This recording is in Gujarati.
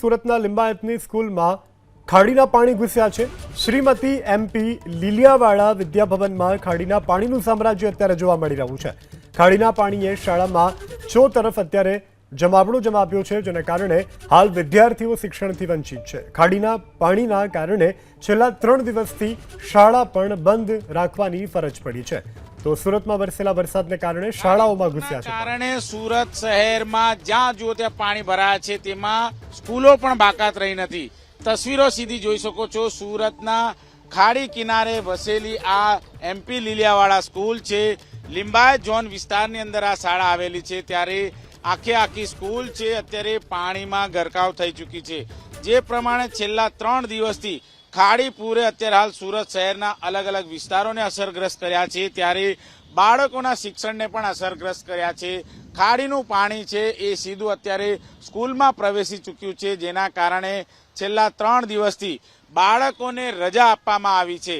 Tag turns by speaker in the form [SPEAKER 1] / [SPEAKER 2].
[SPEAKER 1] સુરતના લિંબાયતની સ્કૂલમાં ખાડીના પાણી ઘૂસ્યા છે. શ્રીમતી એમપી લીલિયાવાળા વિદ્યાભવનમાં ખાડીના પાણીનું સામ્રાજ્ય અત્યારે જોવા મળી રહ્યું છે. ખાડીના પાણીએ શાળામાં ચો તરફ અત્યારે જમાવણું જમા આપ્યું છે, જેને કારણે હાલ વિદ્યાર્થીઓ શિક્ષણથી વંચિત છે. ખાડીના પાણીના કારણે છેલ્લા ત્રણ દિવસથી શાળા પણ બંધ રાખવાની ફરજ પડી છે. તો સુરતમાં વરસેલા વરસાદને કારણે શાળાઓમાં ઘૂસ્યા છે
[SPEAKER 2] કારણે સુરત શહેરમાં જ્યાં જુઓ ત્યાં પાણી ભરાયા છે તેમાં સ્કૂલો પણ બાકાત રહી નથી. તસવીરો સીધી જોઈ શકો છો સુરતના ખાડી કિનારે વસેલી આ એમપી લીલિયાવાળા સ્કૂલ છે. લિંબાયત ઝોન વિસ્તારની અંદર આ શાળા આવેલી છે ત્યારે આખે આખી સ્કૂલ છે, અત્યારે પાણીમાં ગરકાવ થઈ ચૂકી છે. જે પ્રમાણે છેલ્લા ત્રણ દિવસથી ખાડી પૂરે અત્યારે હાલ સુરત શહેરના અલગ અલગ વિસ્તારોને અસરગ્રસ્ત કર્યા છે. ત્યારે બાળકોના શિક્ષણને પણ અસરગ્રસ્ત કર્યા છે. ખાડીનું પાણી છે એ સીધું અત્યારે સ્કૂલમાં પ્રવેશી ચૂક્યું છે, જેના કારણે છેલ્લા ત્રણ દિવસથી બાળકોને રજા આપવામાં આવી છે.